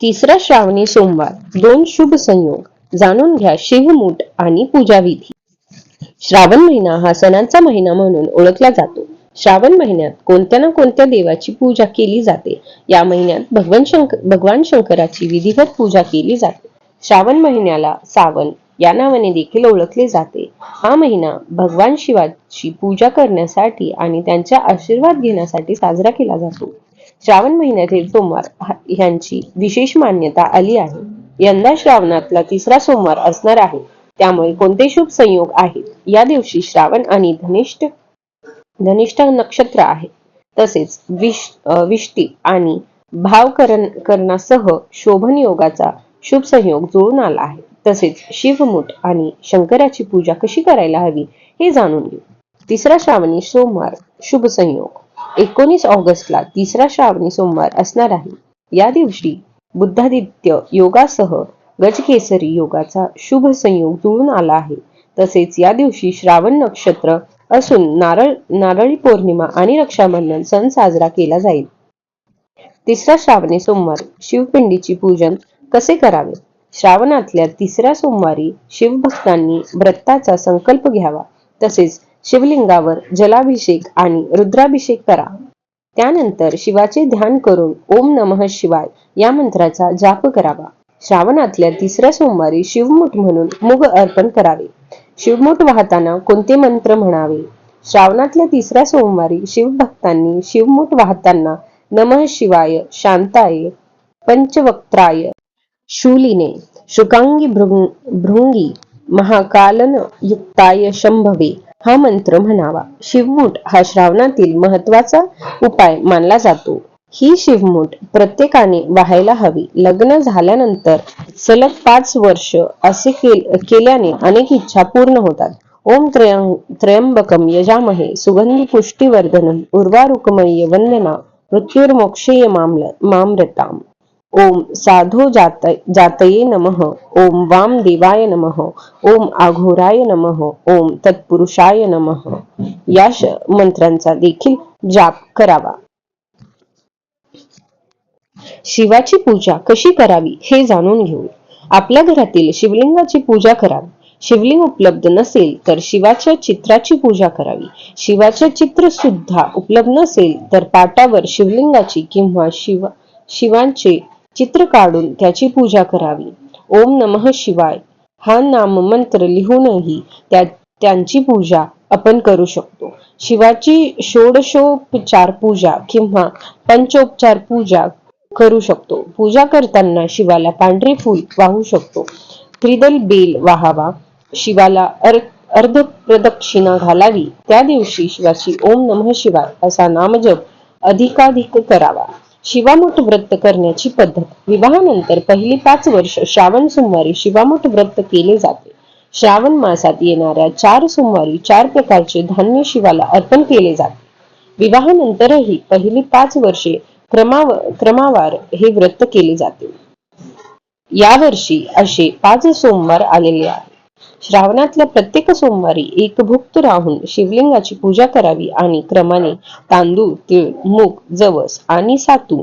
तिसरा श्रावणी सोमवार. दोन शुभ संयोग. जाणून घ्या शिवमूठ आणि पूजाविधी. श्रावण महिना हा सणांचा महिना म्हणून ओळखला जातो. श्रावण महिन्यात कोणत्या ना कोणत्या देवाची पूजा केली जाते. या महिन्यात भगवान शंकर भगवान शंकराची विधिवत पूजा केली जाते. श्रावण महिन्याला सावन या नावाने देखील ओळखले जाते. हा महिना भगवान शिवाची पूजा करण्यासाठी आणि त्यांचा आशीर्वाद घेण्यासाठी साजरा केला जातो. श्रावण महिन्यातील सोमवार यांची विशेष मान्यता आली आहे. यंदा श्रावणातला तिसरा सोमवार असणार आहे. त्यामुळे कोणते शुभ संयोग आहेत? या दिवशी श्रावण आणि धनिष्ठ धनिष्ठ नक्षत्र आहे. तसेच विश विष्टी आणि भावकरण करणासह शोभन योगाचा शुभ संयोग जुळून आला आहे. तसेच शिवमुठ आणि शंकराची पूजा कशी करायला हवी हे जाणून घेऊ. तिसरा श्रावणी सोमवार शुभ संयोग. एकोणीस ऑगस्टला तिसरा श्रावणी सोमवार असणार आहे. या दिवशी बुद्धादित्य योगासह गजकेसरी योगाचा शुभ संयोग जुळून आला आहे. तसेच या दिवशी श्रावण नक्षत्र असून नारळ नारळी पौर्णिमा आणि रक्षाबंधन सण साजरा केला जाईल. तिसरा श्रावणी सोमवार शिवपिंडीची पूजन कसे करावे? श्रावणातल्या तिसऱ्या सोमवारी शिवभक्तांनी व्रताचा संकल्प घ्यावा. तसेच शिवलिंगावर जलाभिषेक आणि रुद्राभिषेक करा. त्यानंतर शिवाचे ध्यान करून ओम नमः शिवाय या मंत्राचा जाप करावा. श्रावणातल्या तिसऱ्या सोमवारी शिवमुठ म्हणून मुग अर्पण करावे. शिवमुठ वाहताना कोणते मंत्र म्हणावे? श्रावणातल्या तिसऱ्या सोमवारी शिवभक्तांनी शिवमुठ वाहताना नमः शिवाय शांताय पंचवक्त्राय शूलिने शुकांगी भृंग भृंगी महाकालन युक्ताय शंभवे हा मंत्र म्हणावा. शिवमुठ हा श्रावणातील महत्त्वाचा उपाय मानला जातो. ही शिवमूठ प्रत्येकाने व्हायला हवी. लग्न झाल्यानंतर सलग पाच वर्ष असे केल- केल्याने अनेक इच्छा पूर्ण होतात. ओम त्र्यं त्र्यंबकम यजामहे सुगंधी पुष्टीवर्धनम उर्वारुकमय्य वंदना मृत्युर्मोक्षेय मामल मामृताम. ओम साधो जात जातये नम। ओम वाम देवाय नम। ओम आघोराय नम। ओम तत्पुरुषाय नम। या मंत्रांचा देखील जाप करावा. शिवाची पूजा कशी करावी हे जाणून घेऊ. आपल्या घरातील शिवलिंगाची पूजा करावी. शिवलिंग उपलब्ध नसेल तर शिवाच्या चित्राची पूजा करावी. शिवाचे चित्र सुद्धा उपलब्ध नसेल तर पाटावर शिवलिंगाची किंवा शिवा शिवांचे चित्र काढून त्याची पूजा करावी. ओम नमः शिवाय हा नाम मंत्र लिहूनही त्या त्यांची पूजा आपण करू शकतो. शिवाची षोडशोपचार पूजा किंवा पंचोपचार पूजा करू शकतो. पूजा करताना शिवाला पांढरे फूल वाहू शकतो. त्रिदल बेल वाहावा. शिवाला अर अर्ध प्रदक्षिणा घालावी. त्या दिवशी शिवाची ओम नमः शिवाय असा नामजप अधिकाधिक करावा. शिवामुठ व्रत करण्याची पद्धत. विवाहानंतर पहिली पाच वर्ष श्रावण सोमवारी शिवामुठ व्रत केले जाते. श्रावण मासात येणाऱ्या चार सोमवारी चार प्रकारचे धान्य शिवाला अर्पण केले जाते. विवाहानंतरही पहिली पाच वर्षे क्रमाव क्रमावार हे व्रत केले जाते. यावर्षी असे पाच सोमवार आलेले आहेत. श्रावणातल्या प्रत्येक सोमवारी एक भुक्त राहून शिवलिंगाची पूजा करावी आणि क्रमाने तांदूळ तीळ मूग जवस आणि सातू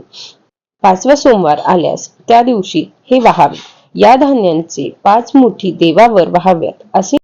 पाचवा सोमवार आल्यास त्या दिवशी हे वाहावे. या धान्यांचे पाच मुठी देवावर वाहाव्यात असे